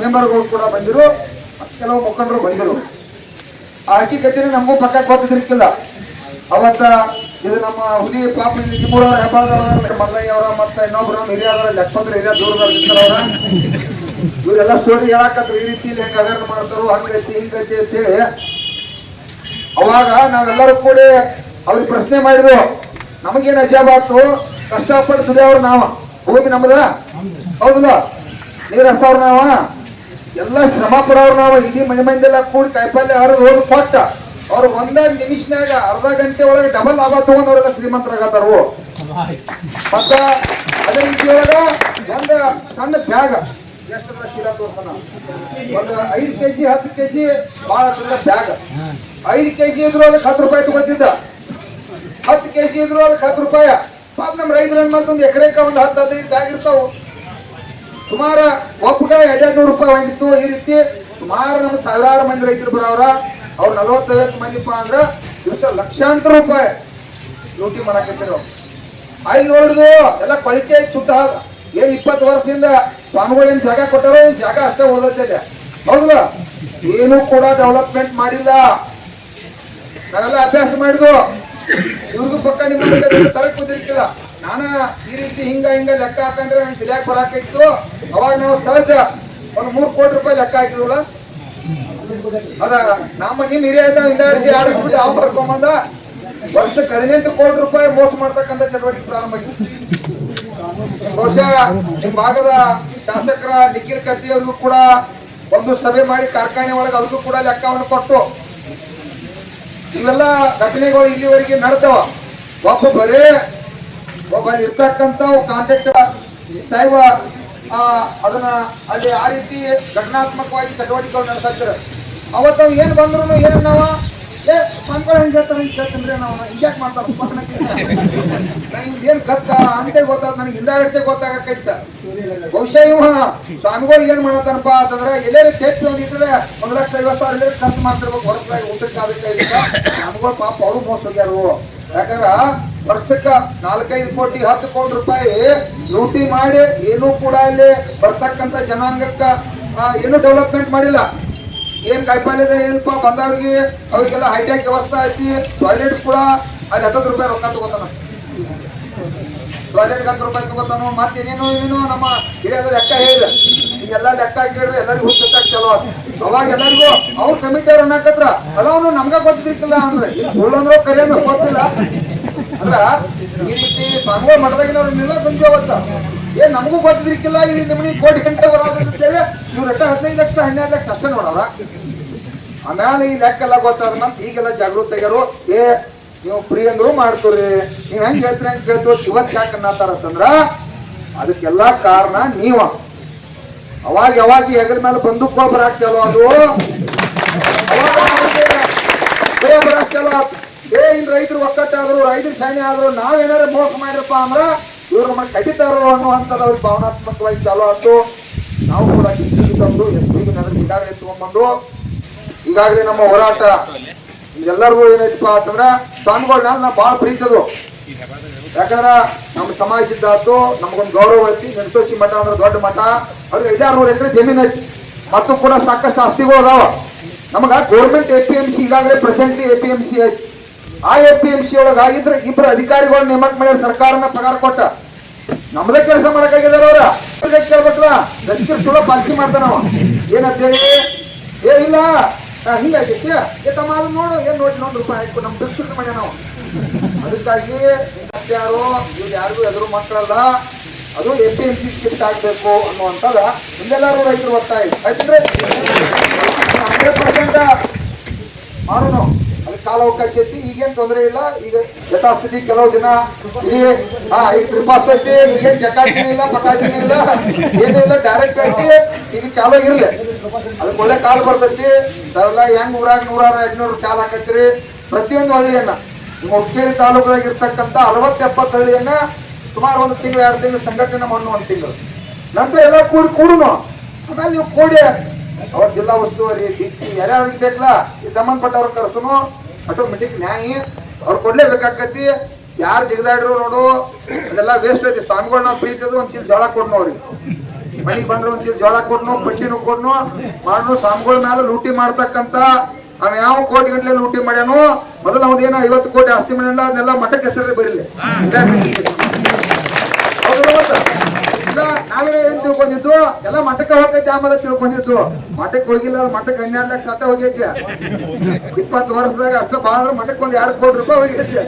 ಮೆಂಬರ್ಗಳು ಕೂಡ ಬಂದಿರು. ಕೆಲವು ಮುಖಂಡರು ಬಂದಿರು. ಆ ಹಕ್ಕಿಕತೆನ ನಮಗೂ ಪಕ್ಕಕ್ಕೆ ಗೊತ್ತಿದ್ರಿಕ್ಕಿಲ್ಲ ಅವತ್ತ ಇದು ನಮ್ಮ ಹುಲಿ ಪಾಪ ನಿಮ್ಮೂರವ್ರ ಹೆಬ್ಬಾಳದವ್ರ. ಮಲ್ಲಯ್ಯ ಅವರ ಮತ್ತೆ ಇನ್ನೊಬ್ರು ಹಿರಿಯರ ಲಕ್ಷ್ಮಂದ್ರ ಹಿರಿಯ ದೂರದವ್ರ ಅವ್ರ ಇವರೆಲ್ಲ ಸ್ಟೋರಿ ಹೇಳಕತ್ರ ಈ ರೀತಿ ಹೆಂಗ ಅವೇರ್ನ ಮಾಡ್ತಾರೋ ಹಂಗೈತಿ ಹಿಂಗೈತಿ ಅಂತೇಳಿ ಅವಾಗ ನಾವೆಲ್ಲರೂ ಕೂಡಿ ಅವ್ರಿಗೆ ಪ್ರಶ್ನೆ ಮಾಡಿದ್ರು ನಮಗೇನು ಅಜಾಬಾತು ಕಷ್ಟಪಟ್ಟು ದುಡಿಯವ್ರು ನಾವ ಭೂಮಿ ನಮ್ದ? ಹೌದಲ್ಲ? ನೀರ ಹಸವ್ರ ನಾವ? ಎಲ್ಲ ಶ್ರಮ ಪಡೋರು ನಾವು ಇಡೀ ಮನೆ ಮಂದಿಲ್ಲ ಕೂಡಿ ಕಾಯಿಪಲ್ಲೆ ಹರಿದು ಹೋಗಿ ಕೊಟ್ಟ. ಅವ್ರು ಒಂದೇ ನಿಮಿಷನಾಗ ಅರ್ಧ ಗಂಟೆ ಒಳಗೆ ಡಬಲ್ ಲಾಭ ತಗೊಂಡವ್ರೆಲ್ಲ ಶ್ರೀಮಂತರಾಗತ್ತಾರು ಮತ್ತ ಅದೇ ರೀತಿ ಒಳಗ ಒಂದ್ ಸಣ್ಣ ಬ್ಯಾಗ್. ಎಷ್ಟರ ಚೀಲ ತೋರ್ಸೋಣ ಒಂದು ಐದು ಕೆ ಜಿ ಹತ್ತು ಕೆ ಜಿ ಭಾಳ ಬ್ಯಾಗ್ ಐದು ಕೆ ಜಿ ಇದ್ರು ಅದಕ್ಕೆ ಹತ್ತು ರೂಪಾಯಿ ತಗೋತಿದ್ದ. ಹತ್ತು ಕೆ ಜಿ ಇದ್ರು ಅದಕ್ಕೆ ಹತ್ತು ರೂಪಾಯಿ. ಪಾಪ ನಮ್ಮ ರೈತರು ಏನ್ ಮಾಡ್ತಾರೆ? ಒಂದು ಎಕರೆಕ ಒಂದು ಹತ್ತು, ಹದಿನೈದು ಬ್ಯಾಗ್ ಇರ್ತಾವು. ಸುಮಾರು ಒಬ್ಬಗ ಎರಡೆರಡು ನೂರು ರೂಪಾಯಿ ಹೊಂದಿತ್ತು ಈ ರೀತಿ ಸುಮಾರು ನಮ್ಮ ಸಾವಿರಾರು ಮಂದಿ ರೈತರು ಬರೋರ ಅವ್ರು ನಲವತ್ತೈವತ್ತು ಮಂದಿಪ್ಪ ಅಂದ್ರೆ ದಿವಸ ಲಕ್ಷಾಂತರ ರೂಪಾಯಿ ಲೂಟಿ ಮಾಡಾಕತ್ತಿರೋ ಅಲ್ಲಿ ನೋಡಿದು ಎಲ್ಲ ಕೊಳಿಚೆ ಸುತ್ತ ಏನು ಇಪ್ಪತ್ತು ವರ್ಷದಿಂದ ಸ್ವಾಮಿಗಳು ಏನು ಜಾಗ ಕೊಟ್ಟಾರೋ ಏನ್ ಜಾಗ ಅಷ್ಟೇ ಉಳ್ದೈತೆ ಹೌದಲ್ಲ? ಏನು ಕೂಡ ಡೆವಲಪ್ಮೆಂಟ್ ಮಾಡಿಲ್ಲ. ನಾವೆಲ್ಲ ಅಭ್ಯಾಸ ಮಾಡಿದ್ವು. ಇವ್ರಿಗೂ ಪಕ್ಕ ನಿಮ್ಮ ತಲೆ ಕುದಿರಿಕಿಲ್ಲ ನಾನ ಈ ರೀತಿ ಹಿಂಗ ಹಿಂಗ ಲೆಕ್ಕ ಹಾಕಂದ್ರೆ ನಂಗೆ ತಿಳಿಯಾಕ ಬರಾಕಿತ್ತು ಅವಾಗ ನಾವು ಸಹಜ ಒಂದು ಮೂರು ಕೋಟಿ ರೂಪಾಯಿ ಲೆಕ್ಕ ಹಾಕಿದ್ವಲ್ಲ? ಅದ ನಮ್ಮ ನಿಮ್ ಹಿರಿಯ ಹಿಂದಾಡಿಸಿ ಆಡಿಸ್ಬಿಟ್ಟು ಅವ್ ಬರ್ಕೊಂಬಂದ ವರ್ಷಕ್ಕೆ ಹದಿನೆಂಟು ಕೋಟಿ ರೂಪಾಯಿ ಮೋಸ ಮಾಡ್ತಕ್ಕಂಥ ಚಟುವಟಿಕೆ ಪ್ರಾರಂಭ ಆಗಿತ್ತು ಬಹುಶಃ ಭಾಗದ ಶಾಸಕರ ನಿಖಿಲ್ ಕತ್ತಿ ಕೂಡ ಒಂದು ಸಭೆ ಮಾಡಿ ಕಾರ್ಖಾನೆ ಒಳಗೆ ಅವ್ರಿಗೂ ಕೂಡ ಲೆಕ್ಕವನ್ನು ಕೊಟ್ಟು ಇವೆಲ್ಲ ಘಟನೆಗಳು ಇಲ್ಲಿವರೆಗೆ ನಡೆದವ. ಒಬ್ಬ ಬರೇ ಒಬ್ಬ ಇರ್ತಕ್ಕಂಥ ಕಾಂಟ್ರಾಕ್ಟ್ ಸಾಹೇಬ ಅದನ್ನ ಅಲ್ಲಿ ಆ ರೀತಿ ಘಟನಾತ್ಮಕವಾಗಿ ಚಟುವಟಿಕೆಗಳು ನಡೆಸತ್ತಿರ ಅವತ್ತು ಏನು ಬಂದ್ರು ಏನನ್ನವ ನಾವ ಏ ಸ್ವಾಮಿಗಳು ಹೆಂಗ್ ಹೇಳ್ತಾರೆ ಅಂತ ಕೇಳ್ತೇನ್ರಿ ನಾವು ಹಿಂಗ್ಯಾಕ್ ಮಾಡ್ತಾರ ನಂಗೆ ಏನ್ ಗತ್ತ? ಅಂತ ಗೊತ್ತಾದ ನನಗೆ ಹಿಂದಾಗಡ್ಸೆ ಗೊತ್ತಾಗಕ್ಕೈತ. ಬಹುಶಃ ಇವ ಸ್ವಾಮಿಗಳು ಏನು ಮಾಡತ್ತಾನಪ್ಪ ಅಂತಂದ್ರೆ ಎಲ್ಲೇ ಟೇಪ್ ಒಂದ್ ಇಟ್ಟರೆ ಒಂದ್ ಲಕ್ಷ ಐವತ್ತು ಸಾವಿರ ಎಲ್ಲರೂ ಖರ್ಚು ಮಾಡ್ತಿರ್ಬೇಕು ವರ್ಷದಾಗ ಊಟಕ್ಕೆ ಸ್ವಾಮಿಗಳು ಪಾಪ ಅವರು ಮೋಸ ಹೋಗ್ಯಾರು. ಯಾಕಂದ್ರ ವರ್ಷಕ್ಕ ನಾಲ್ಕೈದು ಕೋಟಿ, ಹತ್ತು ಕೋಟಿ ರೂಪಾಯಿ ಲೂಟಿ ಮಾಡಿ ಏನೂ ಕೂಡ ಇಲ್ಲಿ ಬರ್ತಕ್ಕಂತ ಜನಾಂಗಕ್ಕ ಏನೂ ಡೆವಲಪ್ಮೆಂಟ್ ಮಾಡಿಲ್ಲ. ಏನ್ ಕಾಯಿಪಲ್ಯ ಇದೆ ಏನಪ್ಪ ಬಂದವ್ರಿಗೆ, ಅವ್ರಿಗೆಲ್ಲ ಹೈಟೆಕ್ ವ್ಯವಸ್ಥೆ ಐತಿ ಟಾಯ್ಲೆಟ್ ಕೂಡ ಅಲ್ಲಿ ಹತ್ತತ್ತು ರೂಪಾಯಿ ರೊಕ್ಕ ತಗೋತಾನ. ಟಾಯ್ಲೆಟ್ ಹತ್ತು ರೂಪಾಯಿ ತಗೋತಾನು ಮತ್ತೆ ಏನೇನೋ ಏನೇನು ನಮ್ಮ ಹಿರಿಯರು ಲೆಕ್ಕ ಹೇಳಿದೆ. ಈಗೆಲ್ಲ ಲೆಕ್ಕ ಕೇಳಿದ್ರೆ ಎಲ್ಲರಿಗೂ ಚಲೋ. ಅವಾಗ ಎಲ್ಲರಿಗೂ ಅವ್ರ ಕಮಿಟಿ ಅವ್ರು ಅನ್ನಕತ್ರ ಅಲ್ಲವನು ನಮ್ಗೆ ಗೊತ್ತಿರ್ತಿಲ್ಲ ಅಂದ್ರೆ. ಸುಳ್ಳು ಕರೆಯನ್ನು ಗೊತ್ತಿಲ್ಲ. ಅಂದ್ರ ಈ ರೀತಿ ಸ್ವಾಮಿಗಳ ಮಠದಾಗಿನವ್ರನ್ನೆಲ್ಲ ಸಂಜೆ ಅವತ್ತ ಏನ್ ನಮಗೂ ಗೊತ್ತಿದ್ರಿಕ್ಕಿಲ್ಲ ಇಲ್ಲಿ ನಿಮ್ಮನಿ ಕೋಟಿ ಗಂಟೆ ಬರೋದು ಅಂತೇಳಿ ಇವ್ರ ಹದಿನೈದು ಲಕ್ಷ, ಹನ್ನೆರಡು ಲಕ್ಷ ಅಷ್ಟೇ ನೋಡವ್ರ ಆಮೇಲೆ ಈ ಲೆಕ್ಕ ಎಲ್ಲ ಗೊತ್ತಾದ ನಂತರ ಈಗೆಲ್ಲ ಜಾಗೃತ ಆಗ್ಯಾರು ಏ, ನೀವು ಫ್ರೀ ಅಂದ್ರು ಮಾಡ್ತೀರಿ. ನೀವ್ ಹೆಂಗ್ ಹೇಳ್ತೀರ ಹೆಂಗ್ ಕೇಳ್ತೀವಿ, ಇವತ್ತು ಯಾಕೆ ಅನ್ನತ್ತಾರ ಅಂತಂದ್ರ ಅದಕ್ಕೆಲ್ಲ ಕಾರಣ ನೀವ. ಅವಾಗ ಯಾವಾಗ ಈ ಹೆಗಲ ಮೇಲೆ ಬಂದೂಕ್ ಬರಾಕ್ ಹಾಕ್ತಲ್ವ ಅದು? ಏನ್. ಏ ರೈತರು ಒಕ್ಕಟ್ಟಾದ್ರು, ರೈತರು ಶಾಣೆ ಆದ್ರು ನಾವೇನಾರ ಮೋಸ ಮಾಡಿರಪ್ಪ ಅಂದ್ರ ಇವ್ರು ನಮ್ಮ ಕಡಿತಾರೋ ಅನ್ನುವಂಥದ್ದು ಅವ್ರಿಗೆ ಭಾವನಾತ್ಮಕವಾಗಿ ಚಾಲೋ ಆಯ್ತು. ನಾವು ಕೂಡ ಕಿಸಿಗೆ ತಂದು ಎಸ್ ಪಿಗೆ ನನಗೆ ಈಗಾಗಲೇ ತಗೊಂಡ್ಬಂದು, ಈಗಾಗಲೇ ನಮ್ಮ ಹೋರಾಟ ಎಲ್ಲರಿಗೂ ಏನೈತಪ್ಪ ಅಂತಂದ್ರೆ ಸ್ವಾಮಿಗಳನ್ನ ನಾ ಭಾಳ ಪ್ರೀತಿದ್ರು ಯಾಕಂದ್ರೆ ನಮ್ಮ ಸಮಾಜದ್ದಾತು ನಮಗೊಂದು ಗೌರವ ಐತಿ. ನೆನಸೋಸಿ ಮಠ ಅಂದ್ರೆ ದೊಡ್ಡ ಮಠ. ಅವ್ರಿಗೆ ಐದಾರು ಎಕರೆ ಜಮೀನು ಐತಿ. ಮತ್ತು ಕೂಡ ಸಾಕಷ್ಟು ಆಸ್ತಿಗಳು ಅದಾವ. ನಮಗ government A P M C ಈಗಾಗಲೇ presently A P M C ಐತಿ. ಆ ಎ ಪಿ ಎಂ ಸಿ ಒಳಗ ಆಗಿದ್ರೆ ಇಬ್ರು ಅಧಿಕಾರಿಗಳು ನೇಮಕ ಮಾಡ್ಯಾರ ಸರ್ಕಾರನ ಪಗಾರ ಕೊಟ್ಟ. ನಮ್ದೇ ಕೆಲಸ ಮಾಡಕ್ಕಾಗಿದಾರ ಅವ್ರ? ಕೇಳ್ಬೇಕಲ್ಲ ರಸಿಕರು ಚಲೋ ಪಾಲಿಸಿ ಏನಂತ ಹೇಳಿ? ಏ, ಇಲ್ಲ. ಹಿಂಗಾಗೈತಿ ಏ, ತಮ್ಮ ಅದನ್ನ ನೋಡು. ಏನ್ ನೋಡಿ, ಇನ್ನೊಂದು ರೂಪಾಯಿ ಹಾಕಿ ನಮ್ ಫಿಕ್ಸ್ ಮಾಡ್ಯ ನಾವು ಅದಕ್ಕಾಗಿ ಯಾರು, ಇವ್ರು ಯಾರಿಗೂ ಎದುರು ಮಕ್ಕಳಲ್ಲ. ಅದು A P M C shift ಆಗ್ಬೇಕು ಅನ್ನುವಂಥದ ಎಲ್ಲರೂ ರೈತರು ಒತ್ತಾಯ. ಆಯ್ತಂದ್ರೆ ಹಂಡ್ರೆಡ್ ಪರ್ಸೆಂಟ್ ಮಾಡೋಣ ಅದಕ್ಕೆ ಕಾಲ ಅವಕಾಶ ಐತಿ, ಈಗೇನ್ ತೊಂದರೆ ಇಲ್ಲ. ಈಗ ಯಥಾಸ್ಥಿತಿ ಕೆಲವು ಜನ ಹಾ ಈಗ ತ್ರಿಪಾಸ್ ಐತಿ, ಈಗೇನ್ ಚಕಾಟಿನೂ ಇಲ್ಲ, ಪಟಾಕಿನೂ ಇಲ್ಲ, ಏನೂ ಇಲ್ಲ ಡೈರೆಕ್ಟ್ ಐತಿ. ಈಗ ಚಾಲು ಇರ್ಲಿ. ಅದಕ್ಕೆ ಒಳ್ಳೆ ಕಾಲು ಬರ್ತೈತಿ. ತಾವೆಲ್ಲ ಹೆಂಗ್ ಊರಾಗ ನೂರಾರ ಎಂಟ್ನೂರು ಚಾಲ್ ಹಾಕತ್ರಿ ಪ್ರತಿಯೊಂದು ಹಳ್ಳಿಯನ್ನ ನಿಮ್ಮ ಹುಕ್ಕೇರಿ ತಾಲೂಕದಾಗ ಇರ್ತಕ್ಕಂಥ ಅರವತ್ತು ಎಪ್ಪತ್ತು ಹಳ್ಳಿಯನ್ನ ಸುಮಾರು ಒಂದು ತಿಂಗಳು, ಎರಡು ತಿಂಗಳು ಸಂಘಟನೆ ಮಾಡೋ ಒಂದು ತಿಂಗಳು. ನಂತರ ಎಲ್ಲ ಕೂಡಿ ಕೂಡುನು. ಆಮೇಲೆ ನೀವು ಕೂಡಿ. ಅವ್ರ ಜಿಲ್ಲಾ ಉಸ್ತುವಾರಿ, ಡಿ ಸಿ, ಯಾರ್ಯಾರಿಗೆ ಬೇಕಲ್ಲ, ಈ ಸಂಬಂಧಪಟ್ಟವ್ರ ಕರ್ಸುನು. ಆಟೋಮೆಟಿಕ್ ನ್ಯಾಯ ಅವ್ರು ಕೊಡ್ಲೇಬೇಕಾಗತ್ತಿ ಯಾರು ಜಿಗದಾಡ್ರು ನೋಡು ಅದೆಲ್ಲ ವೇಸ್ಟ್ ಐತಿ. ಸ್ವಾಮಿಗಳು ನಾವು ಪ್ರೀತಿದ್ರು ಒಂದ್ ಚೀಲ ಜೋಳ ಕೊಡ್ನು ಅವ್ರಿಗೆ. ಮನೆಗೆ ಬಂದ್ರೆ ಒಂದ್ ಚೀಲ ಜೋಳ ಕೊಡ್ನು ಪಟ್ಟಿನೂ ಕೊಡ್ನು ಮಾಡ್ರು ಸ್ವಾಮಿಗಳ ಮೇಲೆ ಲೂಟಿ ಮಾಡ್ತಕ್ಕಂತ ಅವ ಯಾವ ಕೋಟಿ ಗಂಟ್ಲೆ ಲೂಟಿ ಮಾಡ್ಯಾನು ಮೊದಲು ಅವ್ನ ಏನೋ ಐವತ್ತು ಕೋಟಿ ಆಸ್ತಿ ಮಾಡ್ಯಾನ ಅದನ್ನೆಲ್ಲ ಮಠಕ್ಕೆ ಹೆಸರಲ್ಲಿ ಬರಲಿ ಹೌದಲ್ಲ ಮತ್ತೆ? ಈಗ ನಾವೇ ಏನ್ ತಿಳ್ಕೊಂಡಿದ್ದು ಎಲ್ಲ ಮಠಕ್ಕೆ ಹೋಗೈತೆ ಆಮೇಲೆ ತಿಳ್ಕೊಂಡಿದ್ದು ಮಠಕ್ಕೆ ಹೋಗಿಲ್ಲ, ಮಠಕ್ಕೆ ಹನ್ನೆರಡು ಲಕ್ಷ ಅಟ್ಟ ಹೋಗೈತೆ. ಇಪ್ಪತ್ತು ವರ್ಷದಾಗ ಅಷ್ಟು ಅಂದ್ರೆ ಮಠಕ್ಕೆ ಒಂದ್ ಎರಡು ಕೋಟಿ ರೂಪಾಯಿ ಹೋಗೈತೆ.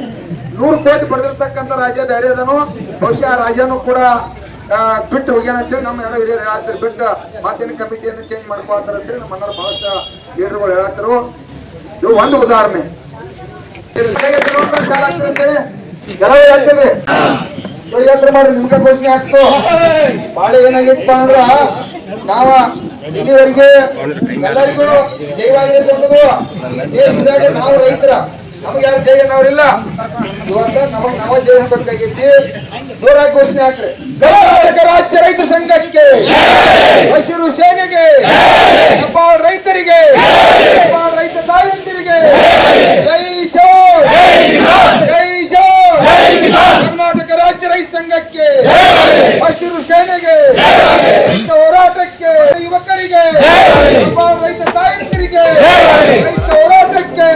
ನೂರು ಕೋಟಿ ಪಡೆದಿರ್ತಕ್ಕಂಥ ರಾಜ ಬೇರೆ ಅದನು. ಬಹುಶಃ ರಾಜನು ಕೂಡ ಬಿಟ್ಟು ಹೋಗ್ಯಾನ ಅಂತೇಳಿ ನಮ್ಮ ಎಲ್ಲ ಹಿರಿಯರು ಹೇಳ್ತಾರೆ ಬಿಟ್ಟು ಮಾತಿನ ಕಮಿಟಿಯನ್ನು ಚೇಂಜ್ ಮಾಡ್ಕೊಳ್ತಾರ ಅಂತೇಳಿ ನಮ್ಮ ಅಣ್ಣರು ಬಹಳಷ್ಟು ಲೀಡರ್ಗಳು ಹೇಳತ್ತರು. ಇದು ಒಂದು ಉದಾಹರಣೆ. ಕೆಲವೇ ಹೇಳ್ತೇವೆ. ಯಾತ್ರೆ ಮಾಡಿ ನಿಮ್ಗೆ ಘೋಷಣೆ ಆಗ್ತು? ಬಾಳೆ ಏನಾಗಿತ್ತಪ್ಪ ಅಂದ್ರ ನಾವ ಇಲ್ಲಿವರೆಗೆ ಎಲ್ಲರಿಗೂ ಕೊಟ್ಟದು ದೇಶದಾಗ ನಾವು ರೈತರ. ನಮ್ಗೆ ಯಾರು ಜೈ ಅನ್ನೋರಿಲ್ಲ. ಇವತ್ತ ನಮಗ್ ನಾವ ಜೈ ಅನ್ಬೇಕಾಗೈತಿ ಜೋರಾಗಿ ಘೋಷಣೆ ಹಾಕ್ರಿ. ಕರ್ನಾಟಕ ರಾಜ್ಯ ರೈತ ಸಂಘಕ್ಕೆ, ಮೈಸೂರು ಸೇನೆಗೆ ರೈತರಿಗೆ ರೈತ ತಾಯಂದಿರಿಗೆ, ಜೈ ಜೋ ಕರ್ನಾಟಕ ರಾಜ್ಯ ರೈತ ಸಂಘಕ್ಕೆ. ಹಸಿರು ಸೇನೆಗೆ. ಹೋರಾಟಕ್ಕೆ. ಯುವಕರಿಗೆ. ರೈತ ತಾಯಂದಿರಿಗೆ. ರೈತ ಹೋರಾಟಕ್ಕೆ.